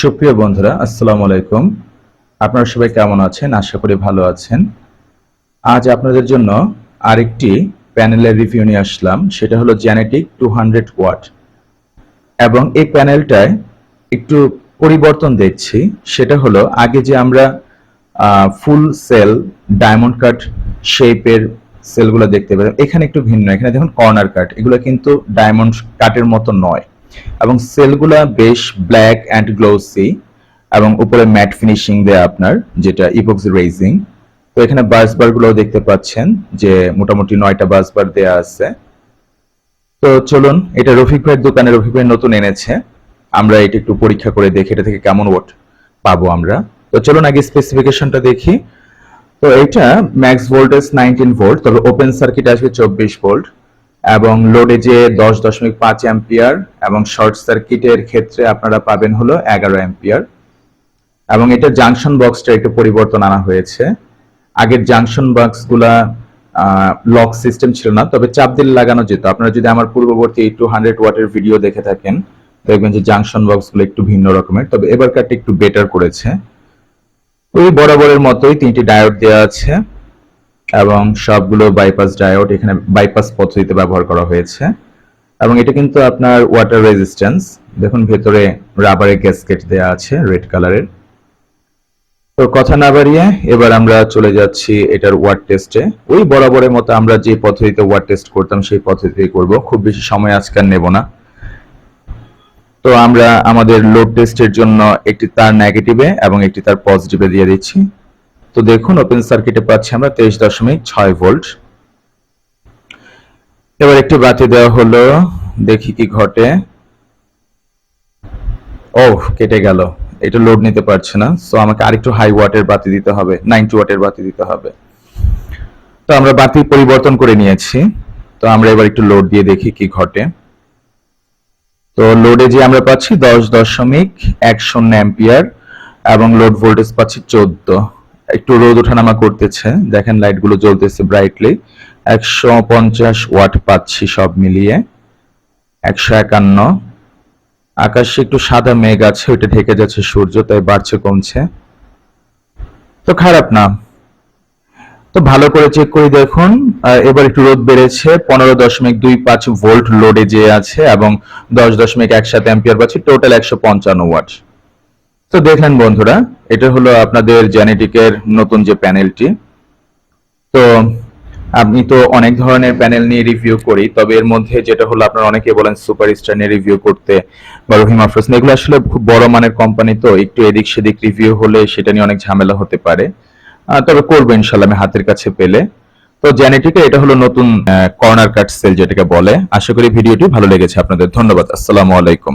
সুপ্রিয় বন্ধুরা, আসসালামু আলাইকুম। আপনারা সবাই কেমন আছেন? আশা করি ভালো আছেন। আজ আপনাদের জন্য আরেকটি প্যানেলের রিভিউ নিয়ে আসলাম। সেটা হলো জেনেটিক টু হান্ড্রেড ওয়াট এবং এই প্যানেলটায় একটু পরিবর্তন দেখছি। সেটা হলো, আগে যে আমরা ফুল সেল ডায়মন্ড কাট শেপের সেলগুলো দেখতে পেলাম, এখানে একটু ভিন্ন। এখানে দেখুন কর্নার কাট এগুলো কিন্তু ডায়মন্ড কাটের মতো নয়। এবং সেলগুলা বেশ ব্ল্যাক অ্যান্ড গ্লোসি এবং উপরে ম্যাট ফিনিশিং দেয়া আপনার, যেটা ইপক্সি রেজিং তো এখানে বাস বারগুলো দেখতে পাচ্ছেন, যে মোটামুটি নয়টা বাস বার দেয়া আছে। তো চলুন, এটা রফিক ভাইয়ের দোকানে, রফিক ভাই নতুন এনেছে। আমরা এটা একটু পরীক্ষা করে দেখি, এটা থেকে কেমন ওয়াট পাবো আমরা। তো চলুন আগে স্পেসিফিকেশনটা দেখি। তো এটা ম্যাক্স ভোল্টেজ নাইনটিন ভোল্ট তবে ওপেন সার্কিট আসবে চব্বিশ ভোল্ট এবং লোডেজে দশ দশমিক পাঁচ অ্যাম্পিয়ার এবং শর্ট সার্কিটের ক্ষেত্রে আপনারা পাবেন হলো এগারো অ্যাম্পিয়ার এবং এটা জাংশন বক্সটা একটু পরিবর্তন আনা হয়েছে। আগের জাংশন বক্সগুলা লক সিস্টেম ছিল না, তবে চাপ দিলে লাগানো যেত। আপনারা যদি আমার পূর্ববর্তী টু হান্ড্রেড ওয়াটের ভিডিও দেখে থাকেন, দেখবেন যে জাংশন বক্সগুলো একটু ভিন্ন রকমের। তবে এবার এবারকারটা একটু বেটার করেছে। ওই বরাবরের মতোই তিনটি ডায়োড দেওয়া আছে। এবং সবগুলো বাইপাস ডায়োড এখানে বাইপাস পদ্ধতিতে ব্যবহার করা হয়েছে। এবং এটা কিন্তু আপনার ওয়াটার রেজিস্ট্যান্স দেখুন, ভেতরে রাবারের গ্যাসকেট দেওয়া আছে রেড কালারের তো কথা না বাড়িয়ে এবার আমরা চলে যাচ্ছি এটার ওয়াট টেস্টে ওই বরাবরের মতো আমরা যে পদ্ধতিতে ওয়াট টেস্ট করতাম, সেই পদ্ধতিতে করব। খুব বেশি সময় আজকাল নেব না। তো আমরা আমাদের লোড টেস্টের জন্য একটি তার নেগেটিভে এবং একটি তার পজিটিভে দিয়ে দিচ্ছি। তো দেখুন ওপেন সার্কিটে পাচ্ছি আমরা তেইশ দশমিক ছয় ভোল্ট। এবার একটি বাতি দেওয়া হলো, দেখি কি ঘটে। ও কেটে গেল। এটা লোড নিতে পারছে না সো আমাকে আরেকটু হাই ওয়াটের বাতি দিতে হবে নাইনটি ওয়াটের বাতি দিতে হবে। তো আমরা বাতি পরিবর্তন করে নিয়েছি, তো আমরা এবার একটু লোড দিয়ে দেখি কি ঘটে। তো লোডে যে আমরা পাচ্ছি দশ দশমিক এক শূন্য অ্যাম্পিয়ার, এবং লোড ভোল্টেজ পাচ্ছি চোদ্দ। একটু রোদ ওঠানামা করতেছে। দেখেন লাইটগুলো জ্বলতেছে ব্রাইটলি একশো পঞ্চাশ ওয়াট পাচ্ছি সব মিলিয়ে। একশো একান্ন। আকাশে একটু সাদা মেঘ আছে, ওইটা ঢেকে যাচ্ছে সূর্য, তাই বাড়ছে, কমছে। তো খারাপ না। তো ভালো করে চেক করে দেখুন। এবার একটু রোদ বেড়েছে। পনেরো দশমিক দুই পাঁচ ভোল্ট লোডে যে আছে এবং দশ দশমিক একসাথে অ্যাম্পিয়ার পাচ্ছি টোটাল একশো পঞ্চান্ন ওয়াট তো দেখলেন বন্ধুরা এটা হলো আপনাদের জেনেটিকের নতুন যে প্যানেলটি। তো আমি তো অনেক ধরনের প্যানেল নিয়ে রিভিউ করি, তবে এর মধ্যে যেটা হলো আপনারা অনেকে বলেন সুপারস্টার নিয়ে রিভিউ করতে বা রহিম আফরোজ। এগুলো আসলে খুব বড় মানের কোম্পানি তো, একটু এদিক সেদিক রিভিউ হলে সেটা নিয়ে অনেক ঝামেলা হতে পারে। তবে করব ইনশাল্লাহ আমি হাতের কাছে পেলে। তো জেনেটিকে, এটা হলো নতুন কর্নার কাট সেল যেটাকে বলে। আশা করি ভিডিওটি ভালো লেগেছে আপনাদের। ধন্যবাদ, আসসালামু আলাইকুম।